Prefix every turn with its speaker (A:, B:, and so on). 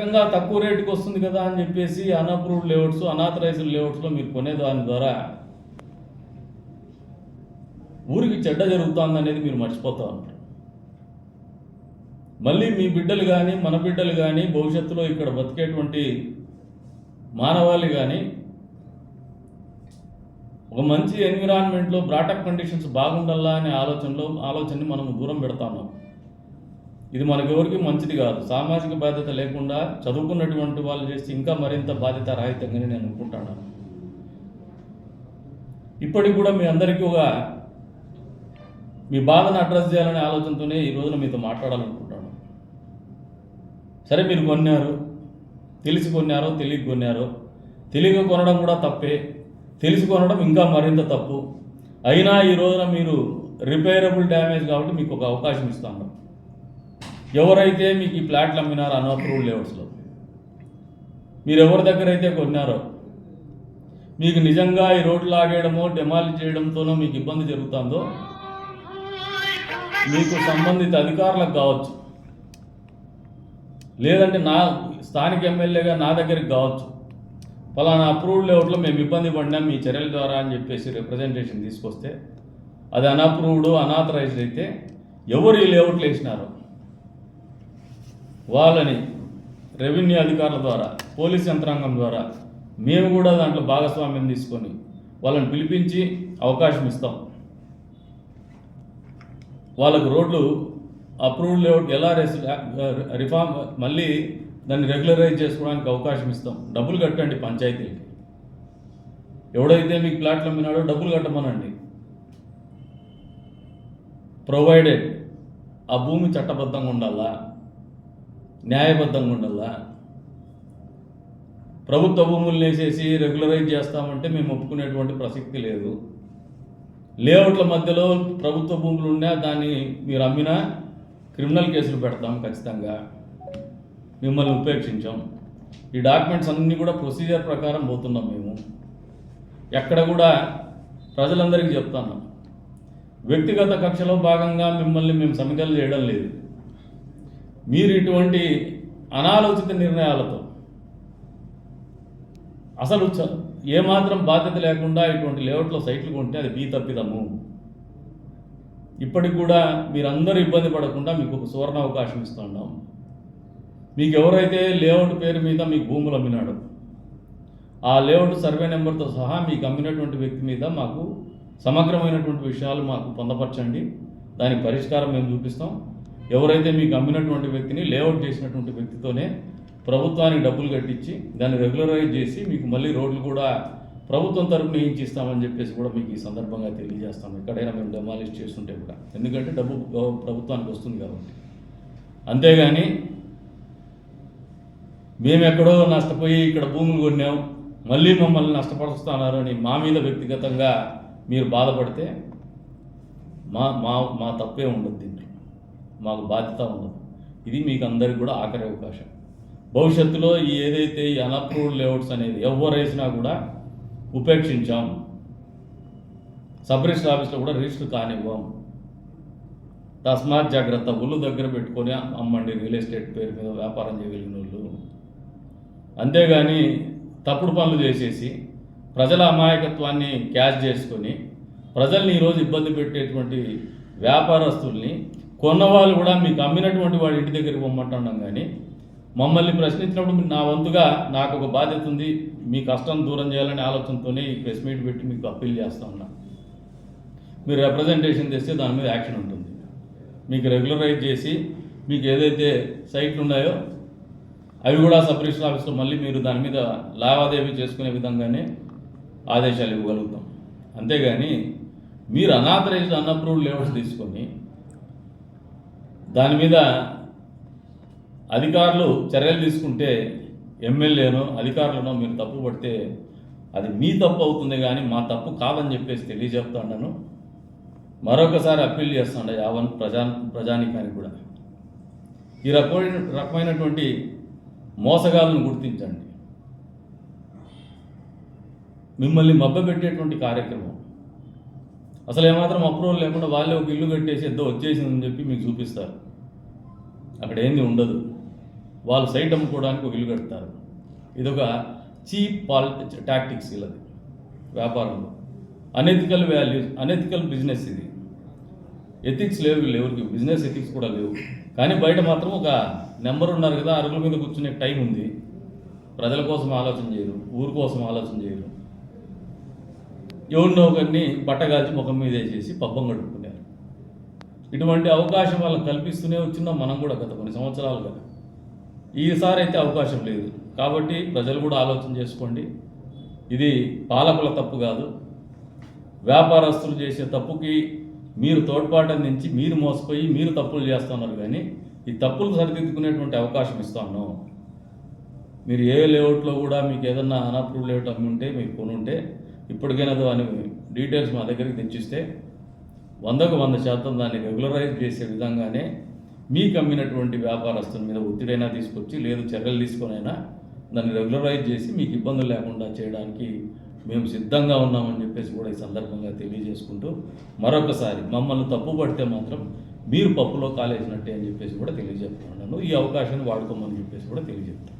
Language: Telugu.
A: రకంగా తక్కువ రేటుకి వస్తుంది కదా అని చెప్పేసి అన్అప్రూవ్డ్ లేఅవుట్స్ అనాథరైజ్డ్ లేఅవుట్స్లో మీరు కొనే దాని ద్వారా ఊరికి చెడ్డ జరుగుతుంది అనేది మీరు మర్చిపోతా ఉంటారు. మళ్ళీ మీ బిడ్డలు కానీ మన బిడ్డలు కానీ భవిష్యత్తులో ఇక్కడ బతికేటువంటి మానవాళి కానీ ఒక మంచి ఎన్విరాన్మెంట్లో బ్రాటప్ కండిషన్స్ బాగుండాలా అనే ఆలోచనలో ఆలోచనని మనం దూరం పెడతా ఉన్నాం. ఇది మనకెవరికి మంచిది కాదు. సామాజిక బాధ్యత లేకుండా చదువుకున్నటువంటి వాళ్ళు చేస్తే ఇంకా మరింత బాధ్యత రాహిత్యంగానే నేను అనుకుంటాను. ఇప్పటికి కూడా మీ అందరికీ ఒక మీ బాధను అడ్రస్ చేయాలనే ఆలోచనతోనే ఈ రోజున మీతో మాట్లాడాలనుకుంటాను సరే మీరు కొన్నారు. తెలిసి కొన్నారో తెలియక కొన్నారో. తెలియక కొనడం కూడా తప్పే. తెలిసి కొనడం ఇంకా మరింత తప్పు. అయినా ఈ రోజున మీరు రిపేరబుల్ డ్యామేజ్ కాబట్టి మీకు ఒక అవకాశం ఇస్తాను ఎవరైతే మీకు ఈ ప్లాట్లు అమ్మినారో అన్అప్రూవ్డ్ లేఅవుట్స్లో మీరు ఎవరి దగ్గర అయితే కొన్నారో మీకు నిజంగా ఈ రోడ్లు ఆగేయడమో డెమాలిష్ చేయడంతోనో మీకు ఇబ్బంది జరుగుతుందో మీకు సంబంధిత అధికారులకు కావచ్చు. లేదంటే నా స్థానిక ఎమ్మెల్యేగా నా దగ్గరికి కావచ్చు. ఫలానా అప్రూవ్డ్ లేఅవుట్లో మేము ఇబ్బంది పడినాం మీ చర్యల ద్వారా అని చెప్పేసి రిప్రజెంటేషన్ తీసుకొస్తే అది అన్అప్రూవ్డ్ అనాథరైజ్డ్ అయితే ఎవరు ఈ లేఅవుట్లు వేసినారో వాళ్ళని రెవెన్యూ అధికారుల ద్వారా పోలీస్ యంత్రాంగం ద్వారా మేము కూడా దాంట్లో భాగస్వామ్యం తీసుకొని వాళ్ళని పిలిపించి అవకాశం ఇస్తాం. వాళ్ళకు రోడ్లు అప్రూవ్డ్ లేఅవుట్ ఎలా రెస్ రిఫార్మ్ మళ్ళీ దాన్ని రెగ్యులరైజ్ చేసుకోవడానికి అవకాశం ఇస్తాం. డబ్బులు కట్టండి పంచాయతీలకి. ఎవడైతే మీకు ప్లాట్లు అమ్మినాడో డబ్బులు కట్టమనండి. ప్రొవైడెడ్ ఆ భూమి చట్టబద్ధంగా ఉండాలా? న్యాయబద్ధంగా ఉండాలా? ప్రభుత్వ భూములు వేసేసి రెగ్యులరైజ్ చేస్తామంటే మేము ఒప్పుకునేటువంటి ప్రసక్తి లేదు. లేఅవుట్ల మధ్యలో ప్రభుత్వ భూములు ఉన్నా దాన్ని మీరు అమ్మినా క్రిమినల్ కేసులు పెడతాం ఖచ్చితంగా. మిమ్మల్ని ఉపేక్షించాం. ఈ డాక్యుమెంట్స్ అన్నీ కూడా ప్రొసీజర్ ప్రకారం పోతున్నాం మేము. ఎక్కడ కూడా ప్రజలందరికీ చెప్తాను. వ్యక్తిగత కక్షలో భాగంగా మిమ్మల్ని మేము సమీక్షలు చేయడం లేదు. మీరు ఇటువంటి అనాలోచిత నిర్ణయాలతో అసలు ఏమాత్రం బాధ్యత లేకుండా ఇటువంటి లేఅవుట్లో సైట్లు కొంటే అది బీ తప్పిదము. ఇప్పటికి కూడా మీరందరూ ఇబ్బంది పడకుండా మీకు ఒక సువర్ణ అవకాశం ఇస్తున్నాం మీకు ఎవరైతే లేఅవుట్ పేరు మీద మీకు భూములు అమ్మినాడు ఆ లేఅవుట్ సర్వే నెంబర్తో సహా మీకు అమ్మినటువంటి వ్యక్తి మీద మాకు సమగ్రమైనటువంటి విషయాలు మాకు పొందపరచండి. దానికి పరిష్కారం మేము చూపిస్తాం. ఎవరైతే మీకు అమ్మినటువంటి వ్యక్తిని లేఅవుట్ చేసినటువంటి వ్యక్తితోనే ప్రభుత్వానికి డబ్బులు కట్టించి దాన్ని రెగ్యులరైజ్ చేసి మీకు మళ్ళీ రోడ్లు కూడా ప్రభుత్వం తరపున ఇస్తామని చెప్పేసి కూడా మీకు ఈ సందర్భంగా తెలియజేస్తాం ఎక్కడైనా మేము డెమాలిష్ చేస్తుంటే కూడా. ఎందుకంటే డబ్బు ప్రభుత్వానికి వస్తుంది కాబట్టి. అంతేగాని మేము ఎక్కడో నష్టపోయి ఇక్కడ భూములు కొన్నాం మళ్ళీ మమ్మల్ని నష్టపరుస్తున్నారు అని మా మీద వ్యక్తిగతంగా మీరు బాధపడితే మా మా మా తప్పే ఉండదు దీంట్లో మాకు బాధ్యత ఉండదు. ఇది మీకు అందరికి కూడా ఆఖరి అవకాశం. భవిష్యత్తులో ఈ ఏదైతే ఈ అన్అప్రూవ్డ్ లేఅవుట్స్ అనేది ఎవరు వేసినా కూడా ఉపేక్షించాం. సబ్ రిజిస్టర్ ఆఫీస్లో కూడా రిజిస్టర్ కానివ్వం. తస్మాత్ జాగ్రత్త ఒళ్ళు దగ్గర పెట్టుకొని అమ్మండి రియల్ ఎస్టేట్ పేరు మీద వ్యాపారం చేయగలిగిన వాళ్ళు. అంతేగాని తప్పుడు పనులు చేసేసి ప్రజల అమాయకత్వాన్ని క్యాష్ చేసుకొని ప్రజల్ని ఈరోజు ఇబ్బంది పెట్టేటువంటి వ్యాపారస్తుల్ని కొన్నవాళ్ళు కూడా మీకు అమ్మినటువంటి వాడి ఇంటి దగ్గరికి పొమ్మంటున్నాం కానీ మమ్మల్ని ప్రశ్నించినప్పుడు మీరు నా వంతుగా నాకు ఒక బాధ్యత ఉంది మీ కష్టం దూరం చేయాలనే ఆలోచనతోనే ఈ ప్రెస్ మీట్ పెట్టి మీకు అప్పీల్ చేస్తా ఉన్నా. మీరు రిప్రజెంటేషన్ తెస్తే దాని మీద యాక్షన్ ఉంటుంది. మీకు రెగ్యులరైజ్ చేసి మీకు ఏదైతే సైట్లు ఉన్నాయో అవి కూడా సబ్ రిజిస్టర్ ఆఫీస్లో మళ్ళీ మీరు దాని మీద లావాదేవీ చేసుకునే విధంగానే ఆదేశాలు ఇవ్వగలుగుతాం. అంతేగాని మీరు అనాథరైజ్డ్ అన్అప్రూవ్డ్ లేబర్స్ తీసుకొని దాని మీద అధికారులు చర్యలు తీసుకుంటే ఎమ్మెల్యేనో అధికారులనో మీరు తప్పు పడితే అది మీ తప్పు అవుతుంది కానీ మా తప్పు కాదని చెప్పేసి తెలియజెప్తాను మరొకసారి అప్పీల్ చేస్తుండ యావన్ ప్రజా ప్రజానికానికి కూడా. ఈ రకమైన రకమైనటువంటి మోసగాలను గుర్తించండి. మిమ్మల్ని మబ్బపెట్టేటువంటి కార్యక్రమం అసలు ఏమాత్రం అప్రూవల్ లేకుండా వాళ్ళే ఒక ఇల్లు కట్టేసి ఎంతో వచ్చేసిందని చెప్పి మీకు చూపిస్తారు. అక్కడ ఏంది ఉండదు. వాళ్ళు సైట్ అమ్ముకోవడానికి ఒక ఇల్లు కడతారు. ఇదొక చీప్ పాల్ టాక్టిక్స్ ఇలాది వ్యాపారంలో. అనెథికల్ వాల్యూస్ అనెథికల్ బిజినెస్ ఇది. ఎథిక్స్ లేవు ఎవరికి బిజినెస్ ఎథిక్స్ కూడా లేవు. కానీ బయట మాత్రం ఒక నెంబర్ ఉన్నారు కదా అరుగుల మీద కూర్చునే టైం ఉంది. ప్రజల కోసం ఆలోచన చేయరు ఊరు కోసం ఆలోచన చేయరు. ఎవరినో ఒకరిని బట్టగాల్చి ముఖం మీద వేసేసి పబ్బం గడుపుకున్నారు ఇటువంటి అవకాశం వాళ్ళకి కల్పిస్తూనే వచ్చినాం మనం కూడా గత కొన్ని సంవత్సరాలుగా ఈసారి అయితే అవకాశం లేదు. కాబట్టి ప్రజలు కూడా ఆలోచన చేసుకోండి. ఇది పాలకుల తప్పు కాదు. వ్యాపారస్తులు చేసే తప్పుకి మీరు తోడ్పాటు అందించి మీరు మోసపోయి మీరు తప్పులు చేస్తున్నారు కానీ ఈ తప్పులు సరిదిద్దుకునేటువంటి అవకాశం ఇస్తాను మీరు ఏ లేఅవుట్లో కూడా మీకు ఏదన్నా అన్అప్రూవ్ లేఅవుట్ అమ్మి ఉంటే మీకు కొనుంటే ఇప్పటికైనా దాని డీటెయిల్స్ మా దగ్గరికి తెచ్చిస్తే వందకు వంద శాతం దాన్ని రెగ్యులరైజ్ చేసే విధంగానే మీకు అమ్మినటువంటి వ్యాపారస్తుల మీద ఒత్తిడైనా తీసుకొచ్చి లేదు చర్యలు తీసుకొనైనా దాన్ని రెగ్యులరైజ్ చేసి మీకు ఇబ్బందులు లేకుండా చేయడానికి మేము సిద్ధంగా ఉన్నామని చెప్పేసి కూడా ఈ సందర్భంగా తెలియజేసుకుంటూ మరొకసారి మమ్మల్ని తప్పు పడితే మాత్రం మీరు పప్పులో కాలేసినట్టే అని చెప్పేసి కూడా తెలియజెప్తున్నాను ఈ అవకాశాన్ని వాడుకోమని చెప్పేసి కూడా తెలియజెప్తాను